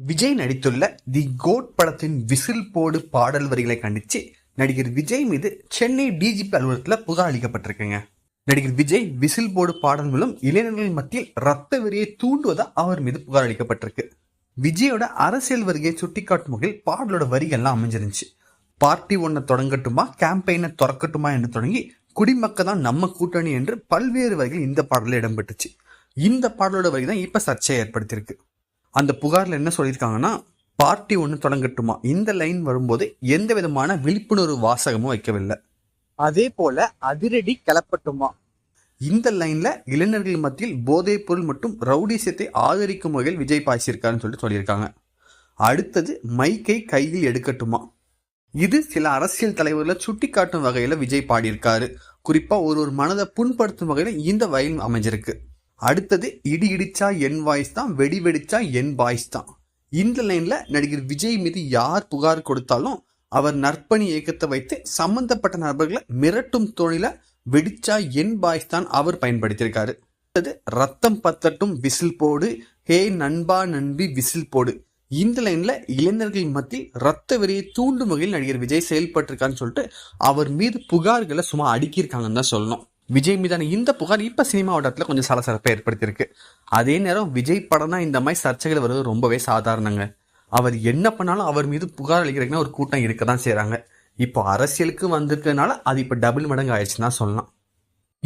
விஜய் நடித்துள்ள தி கோட் படத்தின் விசில் போடு பாடல் வரிகளை கண்டிச்சு நடிகர் விஜய் மீது சென்னை டிஜிபி அலுவலகத்தில் புகார் அளிக்கப்பட்டிருக்குங்க நடிகர் விஜய் விசில் போடு பாடல் மூலம் இளைஞர்கள் மத்தியில் ரத்த வெறியை தூண்டுவதா அவர் மீது புகார் அளிக்கப்பட்டிருக்கு விஜயோட அரசியல் வருகையை சுட்டிக்காட்டும் வகையில் பாடலோட வரிகள்லாம் அமைஞ்சிருந்துச்சு. பார்ட்டி ஒன்றை தொடங்கட்டுமா கேம்பெயினை திறக்கட்டுமா என்று தொடங்கி குடிமக்கள் தான் நம்ம கூட்டணி என்று பல்வேறு வரிகள் இந்த பாடலில் இடம்பெற்றுச்சு. இந்த பாடலோட வரி தான் இப்போ சர்ச்சையை ஏற்படுத்தியிருக்கு. அந்த புகார்ல என்ன சொல்லியிருக்காங்கன்னா பார்ட்டி ஒன்று தொடங்கட்டுமா? இந்த லைன் வரும்போது எந்த விதமான விழிப்புணர்வு வாசகமும் வைக்கவில்லை. அதே போல அதிரடி கிளப்பட்டுமா? இந்த லைன்ல இளைஞர்கள் மத்தியில் போதைப் பொருள் மற்றும் ரவுடிசத்தை ஆதரிக்கும் வகையில் விஜய் பாய்ச்சிருக்காருன்னு சொல்லிட்டு சொல்லியிருக்காங்க. அடுத்தது மைக்கை கையில் எடுக்கட்டுமா? இது சில அரசியல் தலைவர்களை சுட்டிக்காட்டும் வகையில விஜய் பாடியிருக்காரு. குறிப்பா ஒரு ஒரு மனதை புண்படுத்தும் வகையில இந்த வயல் அமைஞ்சிருக்கு. அடுத்தது இடி இடிச்சா என் வாய்ஸ் தான் வெடி வெடிச்சா என் வாய்ஸ் தான். இந்த லைன்ல நடிகர் விஜய் மீது யார் புகார் கொடுத்தாலும் அவர் நற்பணி இயக்கத்தை வைத்து சம்பந்தப்பட்ட நபர்களை மிரட்டும் தொழில வெடிச்சா என் பாய்ஸ் தான் அவர் பயன்படுத்தியிருக்காரு. அடுத்தது ரத்தம் பத்தட்டும் விசில் போடு ஹே நண்பா நண்பி விசில் போடு. இந்த லைன்ல இளைஞர்கள் மத்தியில் ரத்த வெறியை தூண்டும் வகையில் நடிகர் விஜய் செயல்பட்டிருக்கான்னு சொல்லிட்டு அவர் மீது புகார்களை சும்மா அடுக்கியிருக்காங்கன்னு தான் சொல்லணும். விஜய் மீதான இந்த புகார் இப்போ சினிமா வட்டத்துல கொஞ்சம் சலசலப்பை ஏற்படுத்தியிருக்கு. அதே நேரம் விஜய் படம்னா இந்த மாதிரி சர்ச்சைகள் வருவது ரொம்பவே சாதாரணங்க. அவர் என்ன பண்ணாலும் அவர் மீது புகார் அளிக்கிறதுக்குன்னா ஒரு கூட்டம் இருக்க தான் செய்கிறாங்க இப்போ அரசியலுக்கு வந்திருக்கிறதுனால அது இப்போ டபுள் மடங்கு ஆயிடுச்சுன்னு தான் சொல்லலாம்.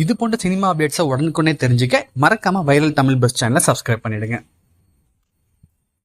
இது போன்ற சினிமா அப்டேட்ஸை உடனுக்குடனே தெரிஞ்சுக்க மறக்காம வைரல் தமிழ் பஸ் சேனலை சப்ஸ்கிரைப் பண்ணிடுங்க.